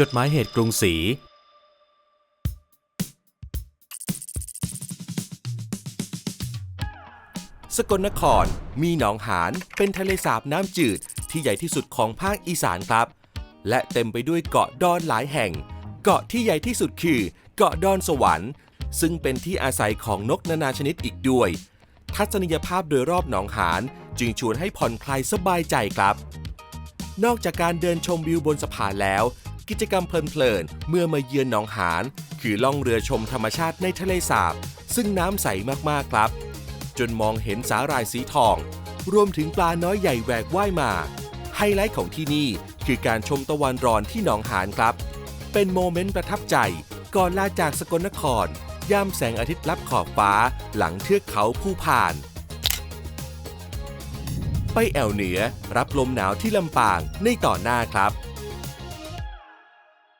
จดหมายเหตุกรุงศรี สกลนครมีหนองหานเป็นทะเลสาบน้ำจืดที่ใหญ่ที่สุดของภาคอีสานครับ และเต็มไปด้วยเกาะดอนหลายแห่ง เกาะที่ใหญ่ที่สุดคือเกาะดอนสวรรค์ ซึ่งเป็นที่อาศัยของนกนานาชนิดอีกด้วย ทัศนียภาพโดยรอบหนองหานจึงชวนให้ผ่อนคลายสบายใจครับ นอกจากการเดินชมวิวบนสะพานแล้ว กิจกรรมเพลินๆเมื่อมาเยือนหนองหาน คือล่องเรือชมธรรมชาติในทะเลสาบ ซึ่งน้ำใสมากๆครับ จนมองเห็นสาหร่ายสีทอง รวมถึงปลาน้อยใหญ่แหวกว่ายมา ไฮไลท์ของที่นี่คือการชมตะวันรอนที่หนองหานครับ เป็นโมเมนต์ประทับใจก่อนลาจากสกลนครย่ำแสงอาทิตย์ลับขอบฟ้าหลังเทือกเขาภูพาน ไปแอวเหนือรับลมหนาวที่ลำปางในต่อหน้าครับ